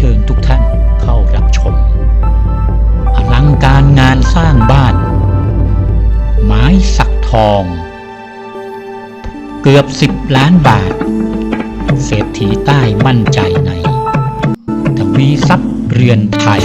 เชิญทุกท่านเข้ารับชม อลังการงานสร้างบ้าน ไม้สักทอง เกือบสิบล้านบาท เศรษฐีใต้มั่นใจในทวีทรัพย์เรือนไทย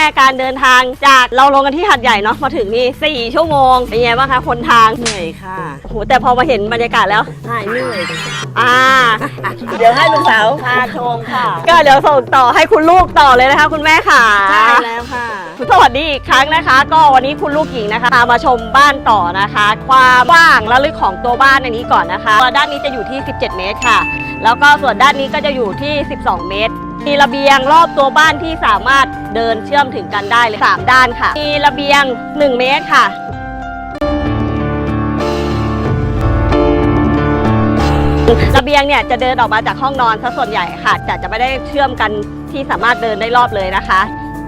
คะคุณแม่การเดินทางจากเราลงกันที่หัดใหญ่เนาะมาถึงนี่4ชั่วโมงเป็นไงบ้างคะคนทางเหนื่อยค่ะโอ้โหแต่พอมาเห็นบรรยากาศแล้วหายเหนื่อย อ่า เดี๋ยวให้ลูกสาวพาชมค่ะ ก็เดี๋ยวส่งต่อให้คุณลูกต่อเลยนะคะ คุณแม่ค่ะใช่แล้วค่ะ สวัสดีอีกครั้งนะคะ ก็วันนี้คุณลูกหญิงนะคะพามาชมบ้านต่อนะคะ ความกว้างและลึกของตัวบ้านในนี้ก่อนนะคะตัวด้านนี้จะอยู่ที่ 17 เมตรค่ะ แล้วก็ส่วนด้านนี้ก็จะอยู่ที่ 12 เมตร มีระเบียงรอบตัวบ้านที่สามารถเดินเชื่อมถึงกันได้เลย3ด้านค่ะ มีระเบียง 1 เมตรค่ะระเบียงเนี่ยจะเดินออกมาจากห้องนอนซะส่วนใหญ่ค่ะจะจะไม่ได้เชื่อมกันที่สามารถเดินได้รอบเลยนะคะ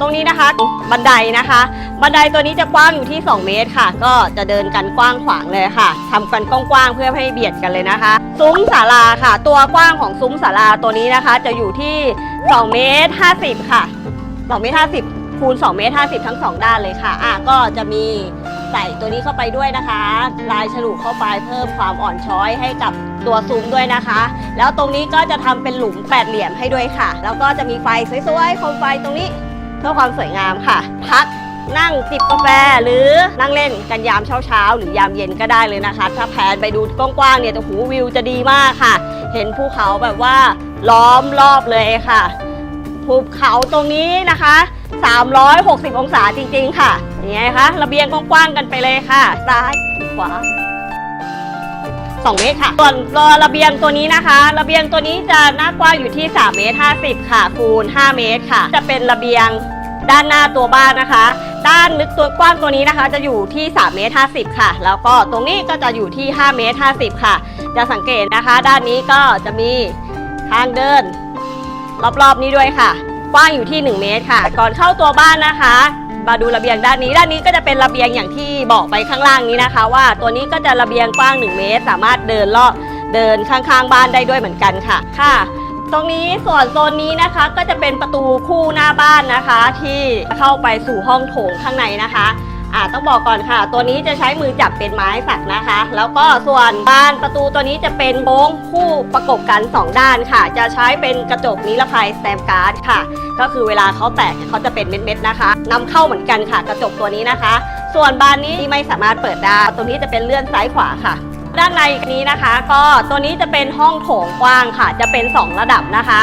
ตรงนี้นะคะบันไดนะคะ บันไดตัวนี้จะกว้างอยู่ที่ 2 เมตรค่ะ ก็จะเดินกันกว้างขวางเลยค่ะทำกันกว้างๆเพื่อให้เบียดกันเลยนะคะ ซุ้มศาลาค่ะ ตัวกว้างของซุ้มศาลาตัวนี้นะคะ จะอยู่ที่ 2 เมตร 50 ค่ะ2เมตร50คูณ2เมตร50 ทั้ง 2 ด้านเลยค่ะอะก็จะมีใส่ตัวนี้เข้าไปด้วยนะคะ ลายฉลุเข้าไปเพิ่มความอ่อนช้อยให้กับตัวซุ้มด้วยนะคะ แล้วตรงนี้ก็จะทำเป็นหลุมแปดเหลี่ยมให้ด้วยค่ะ แล้วก็จะมีไฟสวยๆโคมไฟตรงนี้ เพื่อความสวยงามค่ะ พักนั่งจิบกาแฟหรือนั่งเล่นกันยามเช้าๆ หรือยามเย็นก็ได้เลยนะคะ ถ้าแผนไปดูกว้างๆเนี่ยจะหูวิวจะดีมากค่ะ เห็นภูเขาแบบว่าล้อมรอบเลยค่ะภูเขาตรงนี้นะคะ 360 องศาจริงๆ ค่ะอย่างไงคะระเบียงกว้างๆกันไปเลยค่ะซ้ายขวา2เมตรค่ะ ส่วนตัวระเบียงตัวนี้นะคะ ระเบียงตัวนี้จะหน้ากว้างอยู่ที่3เมตร50 ค่ะ คูณ 5 เมตรค่ะ จะเป็นระเบียง ด้านหน้าตัวบ้านนะคะ ด้านลึกตัวกว้างตัวนี้นะคะ จะอยู่ที่3เมตร50 ค่ะ แล้วก็ตรงนี้ก็จะอยู่ที่5เมตร50 ค่ะ จะสังเกตนะคะ ด้านนี้ก็จะมีทางเดิน รอบๆนี้ด้วยค่ะ กว้างอยู่ที่ 1 เมตรค่ะ ก่อนเข้าตัวบ้านนะคะมาดูระเบียงด้านนี้ ด้านนี้ก็จะเป็นระเบียงอย่างที่บอกไปข้างล่างนี้นะคะ ว่าตัวนี้ก็จะระเบียงกว้าง 1 เมตร สามารถเดินรอบเดินข้างๆ บ้านได้ด้วยเหมือนกันค่ะ ค่ะ ตรงนี้ส่วนโซนนี้นะคะก็จะเป็นประตูคู่หน้าบ้านนะคะ ที่เข้าไปสู่ห้องโถงข้างในนะคะอ่าต้องบอกก่อนค่ะ ตัวนี้จะใช้มือจับเป็นไม้สักนะคะ แล้วก็ส่วนบานประตูตัวนี้จะเป็นโค้งคู่ประกบกัน 2 ด้านค่ะ จะใช้เป็นกระจกนิรภัยสแตมการ์ดค่ะ ก็คือเวลาเขาแตกเขาจะเป็นเม็ดๆนะคะนำเข้าเหมือนกันค่ะ กระจกตัวนี้นะคะ ส่วนบานนี้ที่ไม่สามารถเปิดได้ตรงนี้จะเป็นเลื่อนซ้ายขวาค่ะ ด้านในนี้นะคะ ก็ตัวนี้จะเป็นห้องโถงกว้างค่ะ จะเป็น 2 ระดับนะคะ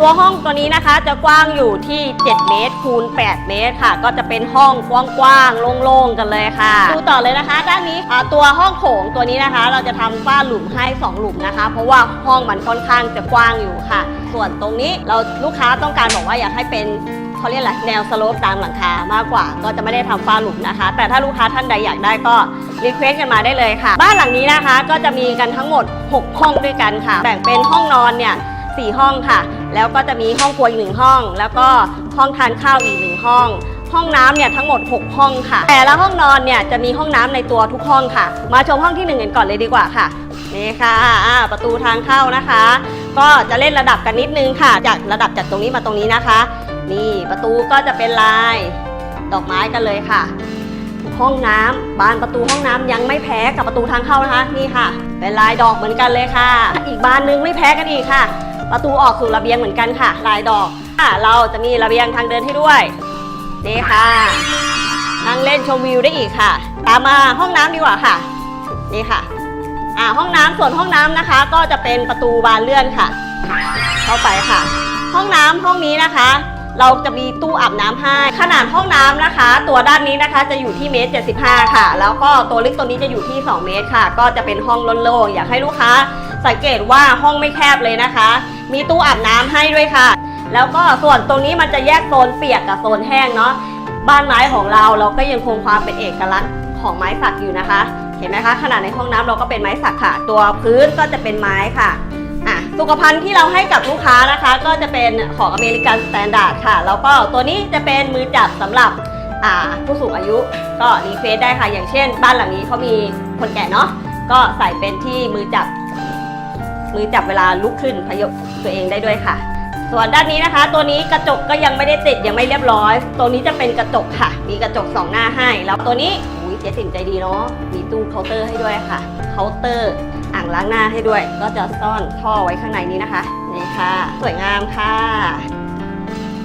ตัวห้องตัวนี้นะคะจะกว้างอยู่ที่ 7 เมตรคูณ 8 เมตรค่ะ ก็จะเป็นห้องกว้างๆโล่งๆกันเลยค่ะ ดูต่อเลยนะคะ ด้านนี้ตัวห้องโถงตัวนี้นะคะ เราจะทำฝ้าหลุมให้ 2 หลุมนะคะ เพราะว่าห้องมันค่อนข้างจะกว้างอยู่ค่ะ ส่วนตรงนี้เราลูกค้าต้องการบอกว่าอยากให้เป็น เขาเรียกอะไรแนวสโลปตามหลังคามากกว่า ก็จะไม่ได้ทำฝ้าหลุมนะคะ แต่ถ้าลูกค้าท่านใดอยากได้ก็รีเควสกันมาได้เลยค่ะ บ้านหลังนี้นะคะก็จะมีกันทั้งหมด 6 ห้องด้วยกันค่ะ แบ่งเป็นห้องนอนเนี่ยสี่ห้องค่ะ แล้วก็จะมีห้องครัวอีกหนึ่งห้อง แล้วก็ห้องทานข้าวอีกหนึ่งห้อง ห้องน้ำเนี่ยทั้งหมด 6 ห้องค่ะ แต่ละห้องนอนเนี่ยจะมีห้องน้ำในตัวทุกห้องค่ะ มาชมห้องที่หนึ่งกันก่อนเลยดีกว่าค่ะนี่ค่ะประตูทางเข้านะคะ ก็จะเล่นระดับกันนิดนึงค่ะ จากระดับจากตรงนี้มาตรงนี้นะคะ นี่ประตูก็จะเป็นลาย ดอกไม้กันเลยค่ะ ห้องน้ำบานประตูห้องน้ำยังไม่แพ้กับประตูทางเข้านะคะนี่ค่ะ เป็นลายดอกเหมือนกันเลยค่ะ อีกบานนึงไม่แพ้กันอีกค่ะ ประตูออกสู่ระเบียงเหมือนกันค่ะ ลายดอกค่ะเราจะมีระเบียงทางเดินให้ด้วยนี่ค่ะนั่งเล่นชมวิวได้อีกค่ะ ตามมาห้องน้ำดีกว่าค่ะนี่ค่ะอ่าห้องน้ำส่วนห้องน้ำนะคะ ก็จะเป็นประตูบานเลื่อนค่ะ เข้าไปค่ะ ห้องน้ำห้องนี้นะคะ เราจะมีตู้อาบน้ำให้ ขนาดห้องน้ำนะคะ ตัวด้านนี้นะคะจะอยู่ที่เมตร75 ค่ะ แล้วก็ตัวลึกตัวนี้จะอยู่ที่ 2 เมตรค่ะ ก็จะเป็นห้องโล่งๆอยากให้ลูกค้า สังเกตว่าห้องไม่แคบเลยนะคะ มีตู้อาบน้ำให้ด้วยค่ะ แล้วก็ส่วนตรงนี้มันจะแยกโซนเปียกกับโซนแห้งเนาะ บ้านไม้ของเราเราก็ยังคงความเป็นเอกลักษณ์ของไม้สักอยู่นะคะ เห็นไหมคะขนาดในห้องน้ำเราก็เป็นไม้สักค่ะ ตัวพื้นก็จะเป็นไม้ค่ะอะ สุขภัณฑ์ที่เราให้กับลูกค้านะคะ ก็จะเป็นของอเมริกันสแตนดาร์ดค่ะ แล้วก็ตัวนี้จะเป็นมือจับสำหรับผู้สูงอายุก็รีเควสได้ค่ะ อย่างเช่น บ้านหลังนี้เขามีคนแก่เนาะก็ใส่เป็นที่มือจับ มือจับเวลาลุกขึ้นพยกตัวเองได้ด้วยค่ะ ส่วนด้านนี้นะคะ ตัวนี้กระจกก็ยังไม่ได้ติดยังไม่เรียบร้อย ตัวนี้จะเป็นกระจกค่ะ มีกระจกสองหน้าให้ แล้วตัวนี้อุ้ยเจ๊สินใจดีเนาะมีตู้เคาน์เตอร์ให้ด้วยค่ะเคาน์เตอร์ อ่างล้างหน้าให้ด้วย ก็จะซ่อนท่อไว้ข้างในนี้นะคะนี่ค่ะ สวยงามค่ะ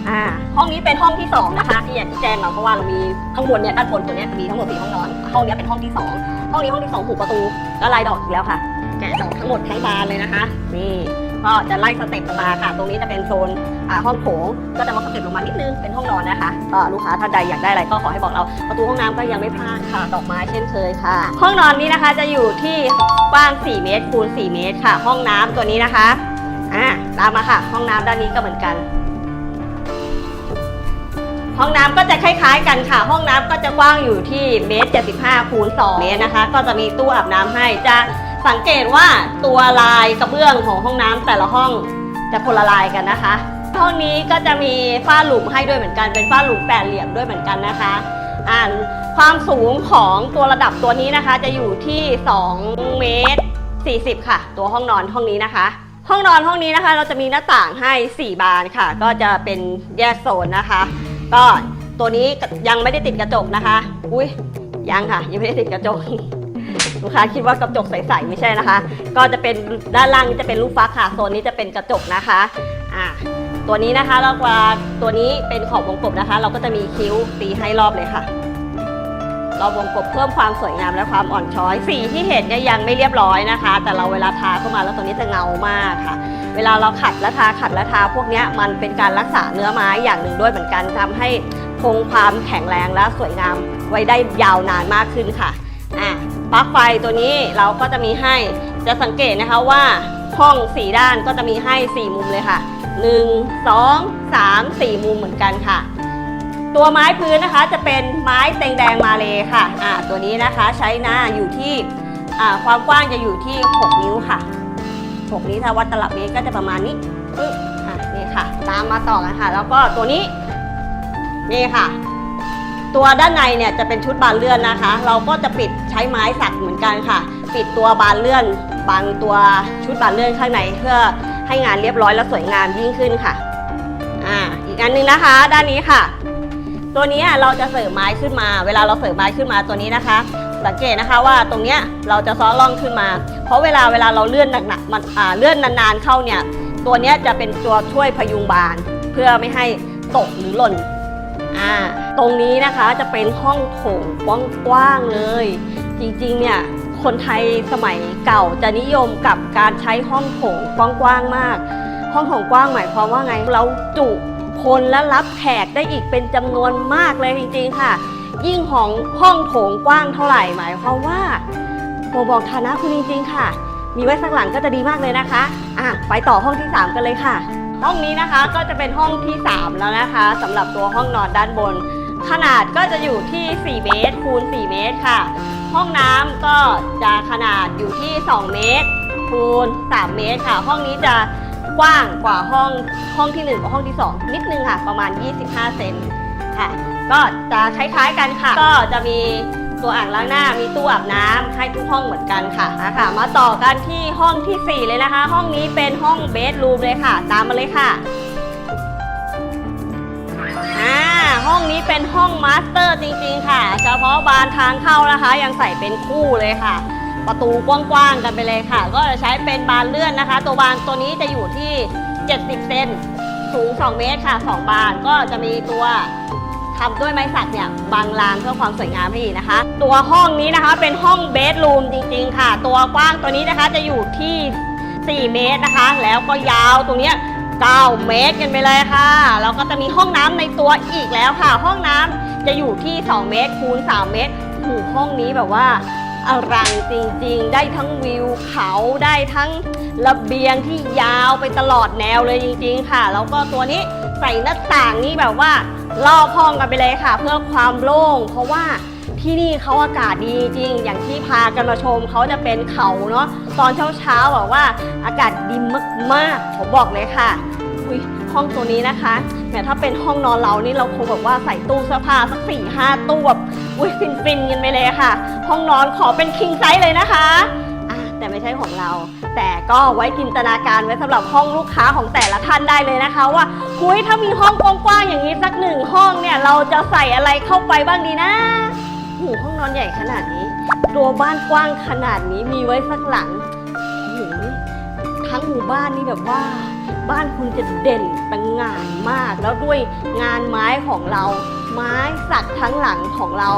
อ่าห้องนี้เป็นห้องที่สองนะคะที่อยากที่แจ้งมาเพราะว่าเรามีข้างบนเนี่ยด้านบนตัวเนี้ยมีทั้งหมดสี่ห้องนอนห้องนี้เป็นห้องที่สองห้องนี้ห้องที่สองผูกประตูก็ลายดอกอีกแล้วค่ะ แกะดอกทั้งหมดทั้งบานเลยนะคะนี่ ก็จะไล่สเต็ปลงมาค่ะ ตรงนี้จะเป็นโซนห้องโถง ก็จะมาสเต็ปลงมานิดนึง เป็นห้องนอนนะคะก็ลูกค้าท่านใดอยากได้อะไรก็ขอให้บอกเรา ประตูห้องน้ำก็ยังไม่พลาดค่ะ ดอกไม้เช่นเคยค่ะ ห้องนอนนี้นะคะจะอยู่ที่กว้าง 4 เมตรคูณ 4 เมตรค่ะ ห้องน้ำตัวนี้นะคะ อ่า ตามมาค่ะ ห้องน้ำด้านนี้ก็เหมือนกันห้องน้ำก็จะคล้ายๆกันค่ะ ห้องน้ำก็จะกว้างอยู่ที่เมตร75คูณ2เมตรนะคะ ก็จะมีตู้อาบน้ำให้จะ สังเกตว่าตัวลายกระเบื้องของห้องน้ำแต่ละห้องจะคนละลายกันนะคะ ห้องนี้ก็จะมีฝ้าหลุมให้ด้วยเหมือนกันเป็นฝ้าหลุมแปดเหลี่ยมด้วยเหมือนกันนะคะอ่าความสูงของตัวระดับตัวนี้นะคะ จะอยู่ที่2เมตร40 ค่ะ ตัวห้องนอนห้องนี้นะคะ ห้องนอนห้องนี้นะคะ เราจะมีหน้าต่างให้ 4 บานค่ะ ก็จะเป็นแยกโซนนะคะ ก็ตัวนี้ยังไม่ได้ติดกระจกนะคะ อุ้ยยังค่ะ ยังไม่ได้ติดกระจก ลูกค้าคิดว่ากระจกใสๆไม่ใช่นะคะ ก็จะเป็นด้านล่างจะเป็นลูกฟักค่ะโซนนี้จะเป็นกระจกนะคะอ่าตัวนี้นะคะแล้วว่าตัวนี้เป็นขอบวงกบนะคะ เราก็จะมีคิ้วตีให้รอบเลยค่ะรอบวงกบเพิ่มความสวยงามและความอ่อนช้อยสีที่เห็นเนี่ยยังไม่เรียบร้อยนะคะ แต่เราเวลาทาเข้ามาแล้วตัวนี้จะเงามากค่ะ เวลาเราขัดและทาขัดและทาพวกนี้มันเป็นการรักษาเนื้อไม้อย่างหนึ่งด้วยเหมือนกันทำให้คงความแข็งแรงและสวยงามไว้ได้ยาวนานมากขึ้นค่ะ ปลั๊กไฟตัวนี้เราก็จะมีให้จะสังเกตนะคะว่าห้องสี่ด้านก็จะมีให้ 4 มุมเลยค่ะ 1 2 3 4 มุมเหมือนกันค่ะ ตัวไม้พื้นนะคะจะเป็นไม้เต็งแดงมาเลยค่ะอ่าตัวนี้นะคะใช้หน้าอยู่ที่อ่าความกว้างจะอยู่ที่ 6 นิ้วค่ะ 6นี้ถ้าวัดตลับเมตรก็จะประมาณนี้ปึ๊บอะนี่ค่ะ ตามมาต่อกันค่ะ แล้วก็ตัวนี้นี่ค่ะ ตัวด้านในเนี่ยจะเป็นชุดบานเลื่อนนะคะ เราก็จะปิดใช้ไม้สักเหมือนกันค่ะ ปิดตัวบานเลื่อนบางตัวชุดบานเลื่อนข้างในเพื่อให้งานเรียบร้อยและสวยงามยิ่งขึ้นค่ะอ่าอีกอันหนึงนะคะ ด้านนี้ค่ะ ตัวนี้เราจะเสริมไม้ขึ้นมา เวลาเราเสริมไม้ขึ้นมาตัวนี้นะคะ สังเกตนะคะว่าตรงเนี้ยเราจะซ้อล่องขึ้นมา เพราะเวลาเวลาเราเลื่อนหนักๆมันอ่าเลื่อนนานๆเข้าเนี่ยตัวเนี้ยจะเป็นตัวช่วยพยุงบานเพื่อไม่ให้ตกหรือหล่น อ่าตรงนี้นะคะจะเป็นห้องโถงกว้างๆเลย จริงๆเนี่ยคนไทยสมัยเก่าจะนิยมกับการใช้ห้องโถงกว้างๆมาก ห้องโถงกว้างหมายความว่าไงเราจุคนและรับแขกได้อีกเป็นจำนวนมากเลยจริงๆค่ะ ยิ่งของห้องโถงกว้างเท่าไหร่หมายความว่าบ่บอกฐานะคุณจริงๆค่ะ มีไว้สักหลังก็จะดีมากเลยนะคะอะไปต่อห้องที่ 3 กันเลยค่ะ ห้องนี้นะคะก็จะเป็นห้องที่ 3 แล้วนะคะสำหรับตัวห้องนอนด้านบน ขนาดก็จะอยู่ที่ 4 เมตรคูณ 4 เมตรค่ะ ห้องน้ำก็จะขนาดอยู่ที่ 2 เมตรคูณ 3 เมตรค่ะ ห้องนี้จะกว้างกว่าห้องห้องที่ 1 กับห้องที่ 2 นิดนึงค่ะ ประมาณ 25 เซนค่ะ ก็จะคล้ายๆกันค่ะ ก็จะมี ตัวอ่างล้างหน้ามีตู้อาบน้ำให้ทุกห้องเหมือนกันค่ะอะคะมาต่อกันที่ห้องทีสี่ 4 เลยนะคะ ห้องนี้เป็นห้องเบดรูมเลยค่ะ ตามมาเลยค่ะอ่าห้องนี้เป็นห้องมาสเตอร์จริงๆค่ะ เฉพาะบานทางเข้านะคะ ยังใส่เป็นคู่เลยค่ะ ประตูกว้างๆกันไปเลยค่ะ ก็จะใช้เป็นบานเลื่อนนะคะ ตัวบานตัวนี้จะอยู่ที่ 70 เซนสูง 2 เมตรค่ะ 2 บานก็จะมีตัว ทำด้วยไม้สักเนี่ยบางลานเพื่อความสวยงามให้อีกนะคะ ตัวห้องนี้นะคะเป็นห้องเบดรูมจริง ๆ ค่ะ ตัวกว้างตัวนี้นะคะจะอยู่ที่ 4 เมตรนะคะ แล้วก็ยาวตรงเนี้ย9เมตรกันไปเลยค่ะ แล้วก็จะมีห้องน้ำในตัวอีกแล้วค่ะ ห้องน้ำจะอยู่ที่ 2 เมตรคูณ 3 เมตรหูห้องนี้แบบว่าอลังจริงๆ ได้ทั้งวิวเขาได้ทั้งระเบียงที่ยาวไปตลอดแนวเลยจริงๆค่ะ แล้วก็ตัวนี้ใส่หน้าต่างนี่แบบว่า รอบห้องกันไปเลยค่ะ เพื่อความโล่ง เพราะว่าที่นี่เขาอากาศดีจริง อย่างที่พากันมาชมเขาจะเป็นเขาเนาะตอนเช้าๆบอกว่าอากาศดีมากๆผมบอกเลยค่ะอุ๊ยห้องตัวนี้นะคะแหมถ้าเป็นห้องนอนเรานี่เราคงแบบว่าใส่ตู้เสื้อผ้าสักสี่ห้าตู้แบบอุ้ยฟินฟินๆกันไปเลยค่ะ ห้องนอนขอเป็นคิงไซส์เลยนะคะ แต่ไม่ใช่ของเรา แต่ก็ไว้จินตนาการไว้สำหรับห้องลูกค้าของแต่ละท่านได้เลยนะคะ ว่าคุยถ้ามีห้องกว้างๆอย่างนี้สักหนึ่งห้องเนี่ยเราจะใส่อะไรเข้าไปบ้างดีนะหูห้องนอนใหญ่ขนาดนี้ ตัวบ้านกว้างขนาดนี้มีไว้สักหลังโอ้โหทั้งหมู่บ้านนี่แบบว่าบ้านคุณจะเด่นตังงานมาก แล้วด้วยงานไม้ของเรา ไม้สักทั้งหลังของเรา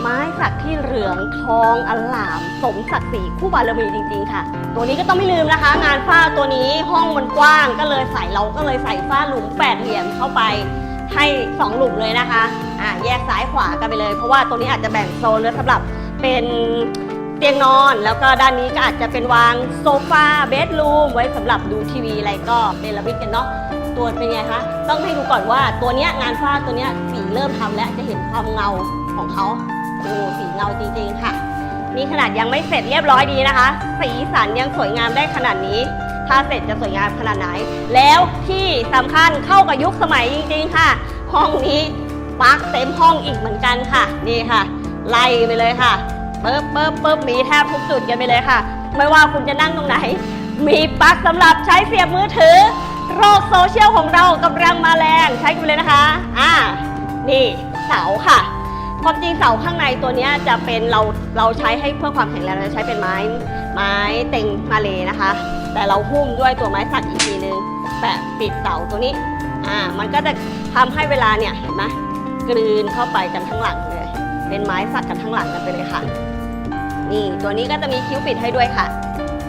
ไม้สักที่เหลืองทองอลาม สมศักดิ์ศรีคู่บารมีจริง ๆ ค่ะ ตัวนี้ก็ต้องไม่ลืมนะคะ งานฝ้าตัวนี้ห้องมันกว้างก็เลยใส่เราก็เลยใส่ฝ้าหลุมแปดเหลี่ยมเข้าไปให้สองหลุมเลยนะคะอ่าแยกซ้ายขวากันไปเลย เพราะว่าตัวนี้อาจจะแบ่งโซนไว้สำหรับเป็นเตียงนอนแล้วก็ด้านนี้ก็อาจจะเป็นวางโซฟาเบดรูมไว้สำหรับดูทีวีอะไรก็เนรมิตกันเนาะ ตัวเป็นไงคะ ต้องให้ดูก่อนว่าตัวเนี้ยงานฝ้าตัวเนี้ยสีเริ่มทำแล้วจะเห็นความเงาของเขาโอ้สีเงาจริงๆค่ะนี่ขนาดยังไม่เสร็จเรียบร้อยดีนะคะ สีสันยังสวยงามได้ขนาดนี้ ถ้าเสร็จจะสวยงามขนาดไหน แล้วที่สำคัญเข้ากับยุคสมัยจริงๆค่ะ ห้องนี้ปลั๊กเต็มห้องอีกเหมือนกันค่ะ นี่ค่ะ ไล่ไปเลยค่ะเปิ๊บเปิ๊บเปิ๊บมีแทบทุกจุดกันไปเลยค่ะ ไม่ว่าคุณจะนั่งตรงไหน มีปลั๊กสำหรับใช้เสียบมือถือ โลกโซเชียลของเรากำลังมาแรงใช้กันเลยนะคะ อ่า นี่เสาค่ะ ความจริงเสาข้างในตัวนี้จะเป็นเราเราใช้ให้เพื่อความแข็งแรงเราจะใช้เป็นไม้ไม้เต็งมาเลยนะคะ แต่เราหุ้มด้วยตัวไม้สักอีกทีนึงแปะปิดเสาตัวนี้ อ่า มันก็จะทำให้เวลาเนี่ยเห็นไหมกลืนเข้าไปกันทั้งหลังเลย เป็นไม้สักกันทั้งหลังกันไปเลยค่ะ นี่ตัวนี้ก็จะมีคิ้วปิดให้ด้วยค่ะ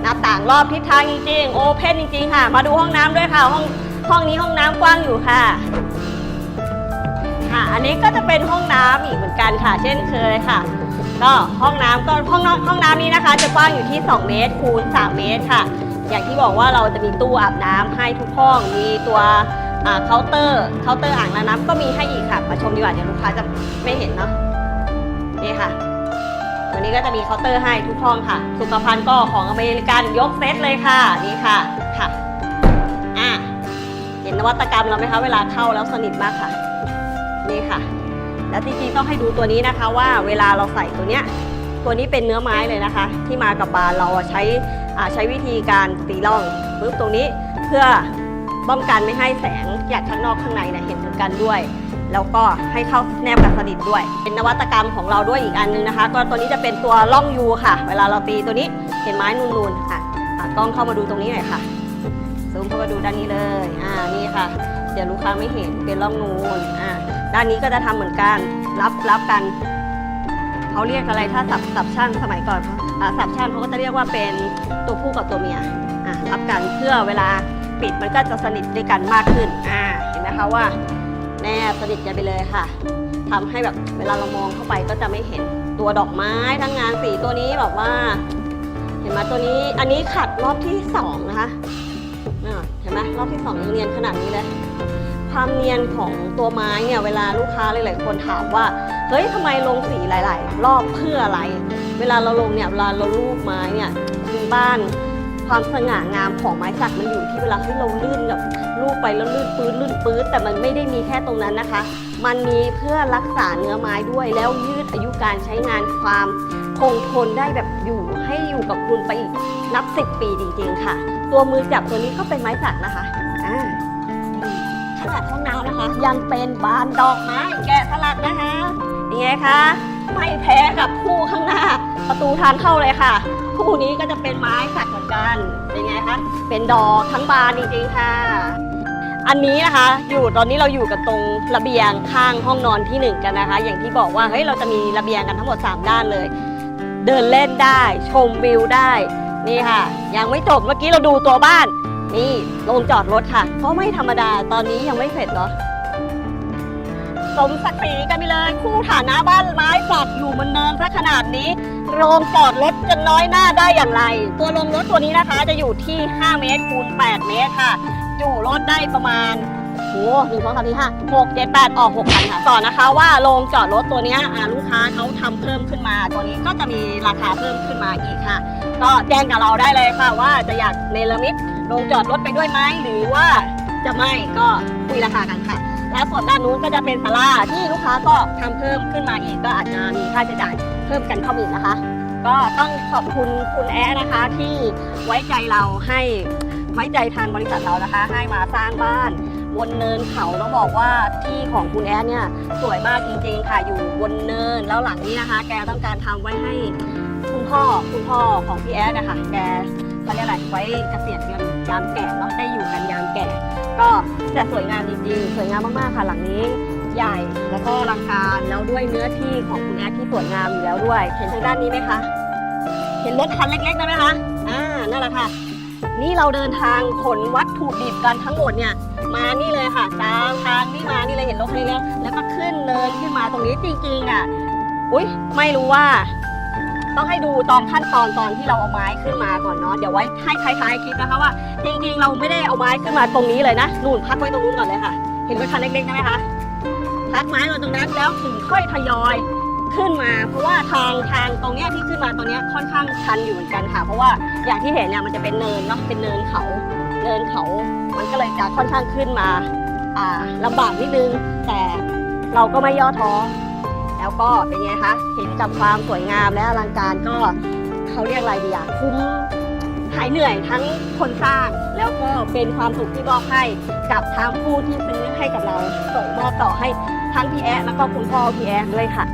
หน้าต่างรอบทิศทางจริงๆ โอเพนจริงๆ ค่ะ มาดูห้องน้ำด้วยค่ะ ห้องห้องนี้ห้องน้ำกว้างอยู่ค่ะ ค่ะ อันนี้ก็จะเป็นห้องน้ำอีกเหมือนกันค่ะ เช่นเคยค่ะ ก็ห้องน้ำก็ห้องนอนห้องน้ำนี้นะคะ จะกว้างอยู่ที่ 2 เมตรคูณ 3 เมตรค่ะ อย่างที่บอกว่าเราจะมีตู้อาบน้ำให้ทุกห้อง มีตัวเคาน์เตอร์เคาน์เตอร์อ่างล้างน้ำก็มีให้อีกค่ะ มาชมดีกว่าเดี๋ยวลูกค้าจะไม่เห็นเนาะ นี่ค่ะ นี้ก็จะมีเคาน์เตอร์ให้ทุกห้องค่ะ สุขภัณฑ์ก็ของอเมริกันยกเซตเลยค่ะ นี่ค่ะ ค่ะ อะ เห็นนวัตกรรมเราไหมคะ เวลาเข้าแล้วสนิทมากค่ะ นี่ค่ะ แล้วจริงๆต้องให้ดูตัวนี้นะคะว่าเวลาเราใส่ตัวเนี้ย ตัวนี้เป็นเนื้อไม้เลยนะคะ ที่มากับบานเราใช้อ่าใช้วิธีการตีร่องปึ๊บตรงนี้เพื่อป้องกันไม่ให้แสงจากข้างนอกข้างในเนี่ยเห็นถึงกันด้วย แล้วก็ให้เข้าแนบกับสนิทด้วย เป็นนวัตกรรมของเราด้วยอีกอันนึงนะคะ ก็ตัวนี้จะเป็นตัวล่องยูค่ะ เวลาเราตีตัวนี้เห็นไม้นูนๆอะกล้องเข้ามาดูตรงนี้หน่อยค่ะซูมเข้ามาดูด้านนี้เลยอ่านี่ค่ะ เดี๋ยวลูกค้าไม่เห็นเป็นร่องนูนอ่าด้านนี้ก็จะทำเหมือนกันรับรับกันเขาเรียกอะไรถ้าสับสับช่างสมัยก่อนอ่าสับช่างเขาก็จะเรียกว่าเป็นตัวผู้กับตัวเมียอะรับกันเพื่อเวลาปิดมันก็จะสนิทด้วยกันมากขึ้นอ่าเห็นไหมคะว่า แนบสนิทกันไปเลยค่ะทำให้แบบเวลาเรามองเข้าไปก็จะไม่เห็นตัวดอกไม้ทั้งงานสีตัวนี้แบบว่า เห็นไหมตัวนี้อันนี้ขัดรอบที่สองนะคะเห็นไหมรอบที่สองเนียนขนาดนี้เลยความเนียนของตัวไม้เนี่ยเวลาลูกค้าหลายๆคนถามว่าเฮ้ยทำไมลงสีหลาย ๆ รอบเพื่ออะไร เวลาเราลงเนี่ยเวลาเราลูบไม้เนี่ยพื้นบ้าน ความสง่างามของไม้สักมันอยู่ที่เวลาที่เราลื่นกับลูบไปแล้วลื่นปื้ดลื่นปื้ดแต่มันไม่ได้มีแค่ตรงนั้นนะคะ มันมีเพื่อรักษาเนื้อไม้ด้วย แล้วยืดอายุการใช้งานความคงทนได้แบบอยู่ให้อยู่กับคุณไปอีกนับสิบปีจริงๆค่ะ ตัวมือจับตัวนี้ก็เป็นไม้สักนะคะอ่าขนาดห้องน้ำนะคะ ยังเป็นบานดอกไม้แกะสลักนะคะยังไงคะไม่แพ้กับคู่ข้างหน้า ประตูทางเข้าเลยค่ะ คู่นี้ก็จะเป็นไม้สักเหมือนกัน เป็นไงคะ เป็นดอกทั้งบานจริงๆค่ะ อันนี้นะคะ อยู่ตอนนี้เราอยู่กันตรงระเบียงข้างห้องนอนที่หนึ่งกันนะคะ อย่างที่บอกว่าเฮ้ยเราจะมีระเบียงกันทั้งหมด 3 ด้านเลย เดินเล่นได้ชมวิวได้นี่ค่ะ ยังไม่จบเมื่อกี้เราดูตัวบ้าน นี่โรงจอดรถค่ะ เพราะไม่ธรรมดาตอนนี้ยังไม่เสร็จเนาะ สมศักดิ์ศรีกันไปเลย คู่ฐานะบ้านไม้สักอยู่บนเนินซะขนาดนี้ โรงจอดรถจะน้อยหน้าได้อย่างไร ตัวโรงรถตัวนี้นะคะจะอยู่ที่ 5 เมตรคูณ8 เมตรค่ะจุรถได้ประมาณโอ้หนึ่งสองสามสี่ห้าหกเจ็ดแปดออกหกพันค่ะก่อนนะคะว่าโรงจอดรถตัวเนี้ยลูกค้าเขาทำเพิ่มขึ้นมา ตัวนี้ก็จะมีราคาเพิ่มขึ้นมาอีกค่ะ ก็แจ้งกับเราได้เลยค่ะว่าจะอยากเนรมิตโรงจอดรถไปด้วยไหมหรือว่าจะไม่ก็คุยราคากันค่ะ แล้วส่วนด้านนู้นก็จะเป็นศาลาที่ลูกค้าก็ทำเพิ่มขึ้นมาอีกก็อาจจะมีค่าใช้จ่ายเพิ่มกันเข้ามาอีกนะคะ ก็ต้องขอบคุณคุณแอะนะคะที่ไว้ใจเราให้ไว้ใจทางบริษัทเรานะคะ ให้มาสร้างบ้านบนเนินเขาต้องบอกว่าที่ของคุณแอะเนี่ยสวยมากจริงๆค่ะอยู่บนเนินแล้วหลังนี้นะคะ แกต้องการทำไว้ให้คุณพ่อคุณพ่อของพี่แอะนะคะแกเขาเรียกอะไรไว้เกษียณกันยามแก่เนาะได้อยู่กันยามแก่ ก็ จะสวยงามจริงๆ สวยงามมากๆ ค่ะหลังนี้ใหญ่แล้วก็อลังกาแล้วด้วยเนื้อที่ของคุณแอดที่สวยงามอยู่แล้วด้วย เห็นทางด้านนี้ไหมคะ เห็นรถคันเล็กๆได้ไหมคะ อ่า นั่นแหละค่ะ นี่เราเดินทางขนวัตถุดิบกันทั้งหมดเนี่ย มานี่เลยค่ะตามทางนี่มานี่เลยเห็นรถคันนี้แล้วแล้วก็ขึ้นเนินขึ้นมาตรงนี้จริงๆอะ อุ้ยไม่รู้ว่า ต้องให้ดูตอนขั้นตอนตอนที่เราเอาไม้ขึ้นมาก่อนเนาะเดี๋ยวไว้ให้ท้ายๆคลิปนะคะว่าจริงๆเราไม่ได้เอาไม้ขึ้นมาตรงนี้เลยนะนู่นพักไว้ตรงนู้นก่อนเลยค่ะ เห็นรถคันเล็กๆได้ไหมคะพักไม้ไว้ตรงนั้นแล้วถึงค่อยทยอยขึ้นมา เพราะว่าทางทางตรงเนี้ยที่ขึ้นมาตรงเนี้ยค่อนข้างชันอยู่เหมือนกันค่ะ เพราะว่าอย่างที่เห็นเนี่ยมันจะเป็นเนินเนาะเป็นเนินเขาเนินเขา มันก็เลยจะค่อนข้างขึ้นมาอ่าลำบากนิดนึง แต่เราก็ไม่ย่อท้อ แล้วก็เป็นไงคะเห็นกับความสวยงามและอลังการก็เขาเรียกอะไรดีอะคุ้มหายเหนื่อยทั้งคนสร้าง แล้วก็เป็นความสุขที่มอบให้กับทั้งผู้ที่ซื้อให้กับเราส่งมอบต่อให้ทั้งพี่แอ๊ะแล้วก็คุณพ่อพี่แอ๊ะด้วยค่ะ